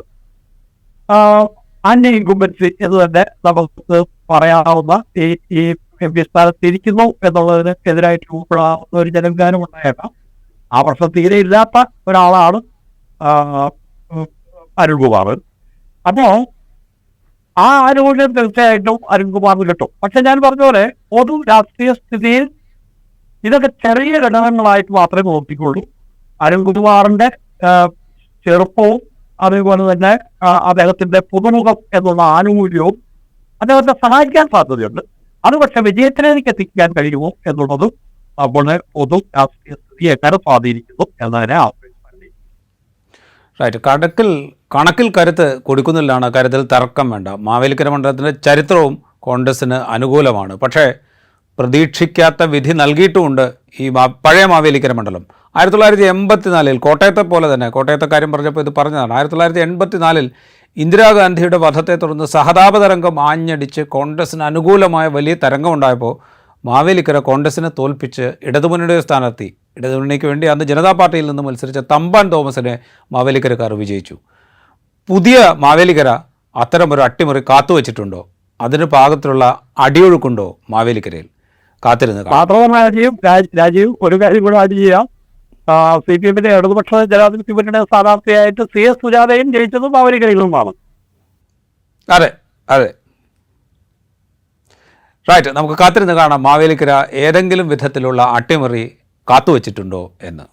അന്യ ഇൻകുംബൻസി എന്ന് തന്നെ നമുക്ക് പറയാവുന്ന ഈ ഈ എം പി സ്ഥാനത്തിരിക്കുന്നു എന്നുള്ളതിന് എതിരായിട്ട് രൂപപ്പെടാവുന്ന ഒരു ജനവികാരം ഉണ്ടായേക്കാം. ആ പ്രശ്നം തീരെ ഇല്ലാത്ത ഒരാളാണ് അരുൺകുമാർ അപ്പോ ആ ആനുകൂല്യം തീർച്ചയായിട്ടും അരുൺകുമാറിന് കിട്ടും. പക്ഷെ ഞാൻ പറഞ്ഞ പോലെ പൊതു രാഷ്ട്രീയ സ്ഥിതിയിൽ ഇതൊക്കെ ചെറിയ ഘടകങ്ങളായിട്ട് മാത്രമേ നോക്കിക്കുള്ളൂ അരുൺകുമാറിന്റെ ചെറുപ്പവും അതേപോലെ തന്നെ അദ്ദേഹത്തിന്റെ പുതുമുഖം എന്നുള്ള ആനുകൂല്യവും അദ്ദേഹത്തെ സഹായിക്കാൻ സാധ്യതയുണ്ട്. അത് പക്ഷെ വിജയത്തിലേക്ക് എത്തിക്കാൻ കഴിയുമോ എന്നുള്ളതും നമ്മുടെ പൊതു രാഷ്ട്രീയ സ്ഥിതിയെ എങ്ങനെ സ്വാധീനിക്കുന്നു എന്നതിനെ റൈറ്റ് കണക്കിൽ കണക്കിൽ കരുത്ത് കൊടുക്കുന്നില്ലാണ് കാര്യത്തിൽ തർക്കം വേണ്ട. മാവേലിക്കര മണ്ഡലത്തിന്റെ ചരിത്രവും കോൺഗ്രസിന് അനുകൂലമാണ്. പക്ഷേ പ്രതീക്ഷിക്കാത്ത വിധി നൽകിയിട്ടുമുണ്ട് ഈ പഴയ മാവേലിക്കര മണ്ഡലം. ആയിരത്തി തൊള്ളായിരത്തി എൺപത്തിനാലിൽ കോട്ടയത്തെ പോലെ തന്നെ കോട്ടയത്തെ കാര്യം പറഞ്ഞപ്പോൾ ഇത് പറഞ്ഞതാണ്. ആയിരത്തി തൊള്ളായിരത്തി എൺപത്തിനാലിൽ ഇന്ദിരാഗാന്ധിയുടെ വധത്തെ തുടർന്ന് സഹതാപ തരംഗം ആഞ്ഞടിച്ച് കോൺഗ്രസിന് അനുകൂലമായ വലിയ തരംഗം തരംഗമുണ്ടായപ്പോൾ മാവേലിക്കര കോൺഗ്രസിനെ തോൽപ്പിച്ച് ഇടതുമുന്നണിയുടെ സ്ഥാനാർത്ഥി ഇടതുമുന്നണിക്ക് വേണ്ടി അന്ന് ജനതാ പാർട്ടിയിൽ നിന്ന് മത്സരിച്ച തമ്പാൻ തോമസിനെ മാവേലിക്കരക്കാർ വിജയിച്ചു. പുതിയ മാവേലിക്കര അത്തരമൊരു അട്ടിമറി കാത്തുവച്ചിട്ടുണ്ടോ? അതിന് പാകത്തിലുള്ള അടിയൊഴുക്കുണ്ടോ മാവേലിക്കരയിൽ? കാത്തിരുന്ന് രാജീവ് രാജീവ് ഒരു കാര്യം കൂടെ ആഡ് ചെയ്യാം. സി പി എമ്മിന്റെ ഇടതുപക്ഷ ജനാധിപത്യ മുന്നണിയുടെ സ്ഥാനാർത്ഥിയായിട്ട് സി എസ് സുജാതയും ജയിച്ചതും അവരികളിലുമാണ് അതെ അതെ. റൈറ്റ് നമുക്ക് കാത്തിരുന്ന് കാണാം മാവേലിക്കര ഏതെങ്കിലും വിധത്തിലുള്ള അട്ടിമറി കാത്തുവച്ചിട്ടുണ്ടോ എന്ന്.